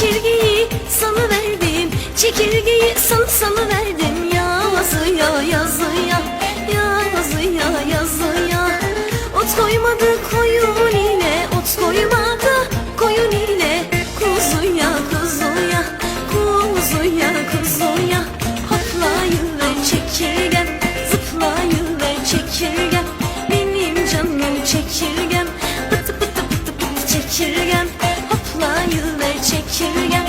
Çekirgeyi salı salı verdim yazıya yazıya Yazıya yazıya. Ot koymadı koyun ile Ot koymadı koyun ile. Kuzuya kuzuya Kuzuya kuzuya. Hoplayıver çekirgem Zıplayıver çekirgem. Benim canım çekirgem. Pıtı pıtı pıtı pıtı çekirgem Hoplayıver çekirgem